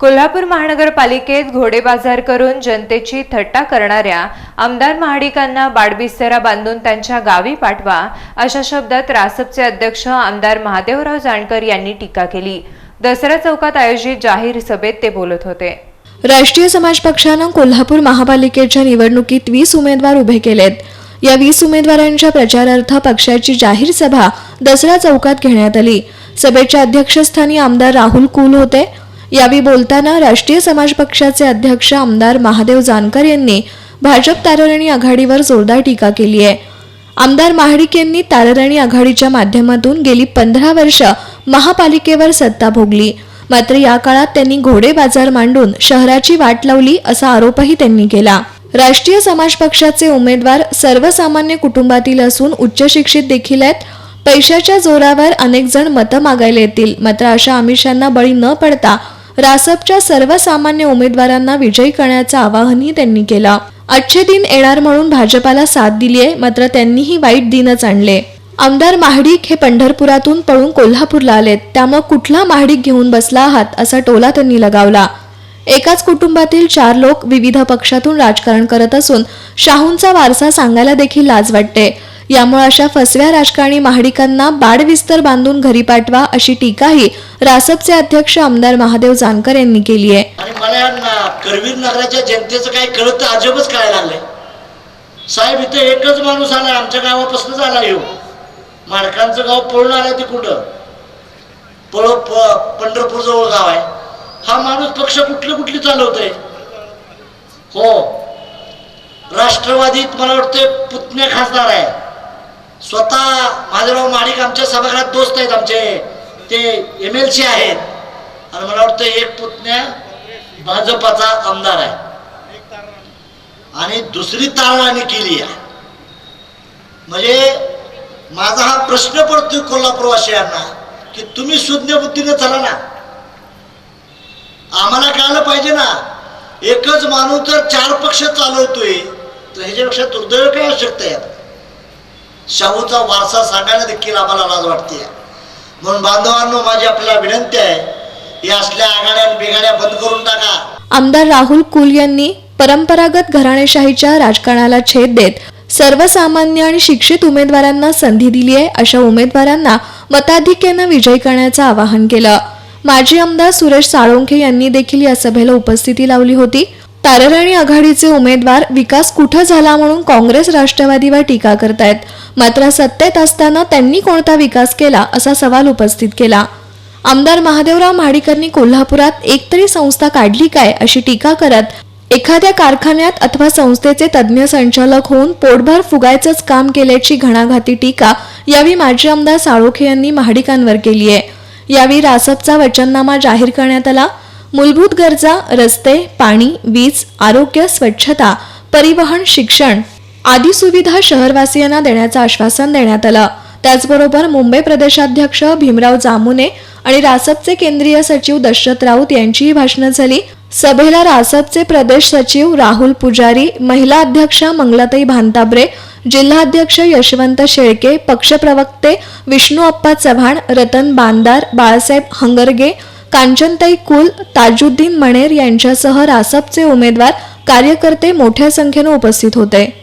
कोल्हापूर महानगरपालिकेत घोडे बाजार करून जनतेची थट्टा करणाऱ्या आमदार महाडिकांना बाडबिस्तरा बांधून त्यांच्या गावी पाठवा अशा शब्दात रासपचे अध्यक्ष आमदार महादेवराव जानकर यांनी टीका केली. दसरा चौकात आयोजित जाहीर सभेत ते बोलत होते. राष्ट्रीय समाज पक्षानं कोल्हापूर महापालिकेच्या निवडणुकीत वीस उमेदवार उभे केलेत. या वीस उमेदवारांच्या प्रचारार्थ पक्षाची जाहीर सभा दसरा चौकात घेण्यात आली. सभेच्या अध्यक्षस्थानी आमदार राहुल कुल होते. यावेळी बोलताना राष्ट्रीय समाज पक्षाचे अध्यक्ष आमदार महादेव जानकर यांनी भाजप तारारणी आघाडीवर जोरदार टीका केली आहे. आमदार महाडिक यांनी तारराणी आघाडीच्या माध्यमातून गेली पंधरा वर्ष महापालिकेवर सत्ता भोगली. मात्र या काळात त्यांनी घोडे बाजार मांडून शहराची वाट लावली असा आरोपही त्यांनी केला. राष्ट्रीय समाज पक्षाचे उमेदवार सर्वसामान्य कुटुंबातील असून उच्च शिक्षित देखील आहेत. पैशाच्या जोरावर अनेक जण मतं मागायला येतील. मात्र अशा आमिषांना बळी न पडता रासपच्या सर्वसामान्य उमेदवारांना विजयी करण्याचं आवाहनही त्यांनी केलं. अच्छे दिन येणार म्हणून भाजपाला साथ दिली आहे मात्र त्यांनीही वाईट दिनच आणले. आमदार महाडिक हे पंढरपुरातून पळून कोल्हापूरला आलेत. त्यामुळे कुठला महाडिक घेऊन बसला आहात असा टोला त्यांनी लगावला. एकाच कुटुंबातील चार लोक विविध पक्षातून राजकारण करत असून शाहूंचा वारसा सांगायला देखील लाज वाटते. यामुळे अशा फसव्या राजकारणी महाडिकांना बाडविस्तर बांधून घरी पाठवा अशी टीकाही रासपचे अध्यक्ष आमदार महादेव जानकर यांनी केली आहे. आणि मला या करवीर नगराच्या जनतेचं काय कळत तर अजबच कळायला लागलंय साहेब इथं एकच माणूस आला आमच्या गावापासूनच आला येऊ माडकांचं गाव पळून आलाय ते कुठं पळ प- पंढरपूर जवळ गाव आहे. हा माणूस पक्ष कुठले कुठली चालवतोय? हो. राष्ट्रवादीत मला वाटतंय पुतण्या खासदार आहे. स्वतः माधवराव माणिक आमच्या सभागृहात दोस्त आहेत आमचे. ते एम एल सी आहेत. आणि मला वाटतं एक पुतण्या भाजपाचा आमदार आहे. आणि दुसरी तारणाने केली आहे. म्हणजे माझा हा प्रश्न पडतोय कोल्हापूरवासियांना की तुम्ही शून्य बुद्धीने चला ना. आम्हाला कळालं पाहिजे ना. एकच माणूस जर चार पक्ष चालवतोय तर ह्याच्यापेक्षा दुर्दैव काय आवश्यकता आहे? शाहूचा वारसा सांगायला देखील आम्हाला लाज वाटते म्हणून बांधवांनो माझी आपल्याला विनंती आहे या असल्या आघाड्या बिघाड्या बंद करून टाका. आमदार राहुल कुल यांनी परंपरागत घराणेशाहीच्या राजकारणाला छेद देत सर्वसामान्य आणि शिक्षित उमेदवारांना संधी दिली आहे अशा उमेदवारांना मताधिक्यानं विजयी करण्याचं आवाहन केलं. माजी आमदार सुरेश साळुंखे यांनी देखील या सभेला उपस्थिती लावली होती. तारराणी आघाडीचे उमेदवार विकास कुठं झाला म्हणून काँग्रेस राष्ट्रवादीवर टीका करतायत? मात्र सत्तेत असताना त्यांनी कोणता विकास केला असा सवाल उपस्थित केला. आमदार महादेवराव महाडिकांनी कोल्हापुरात एकतरी संस्था काढली काय अशी टीका करत एखाद्या कारखान्यात अथवा संस्थेचे तज्ज्ञ संचालक होऊन पोटभर फुगायचंच काम केल्याची घणाघाती टीका यावेळी माजी आमदार साळोखे यांनी महाडिकांवर केली आहे यावेळी रासपचा वचननामा जाहीर करण्यात आला. मूलभूत गरजा रस्ते पाणी वीज आरोग्य स्वच्छता परिवहन शिक्षण आदी सुविधा शहरवासियांना देण्याचं आश्वासन देण्यात आलं. त्याचबरोबर मुंबई प्रदेशाध्यक्ष भीमराव जामुने आणि रासपचे केंद्रीय सचिव दशरथ राऊत यांचीही भाषणं झाली. सभेला रासपचे प्रदेश सचिव राहुल पुजारी महिला अध्यक्ष मंगलाताई भांताब्रे जिल्हाध्यक्ष यशवंत शेळके पक्षप्रवक्ते विष्णू अप्पा चव्हाण रतन बांदार बाळासाहेब हंगरगे कांचनताई कुल ताजुद्दीन मणेर यांच्यासह रासपचे उमेदवार कार्यकर्ते मोठ्या संख्येनं उपस्थित होते.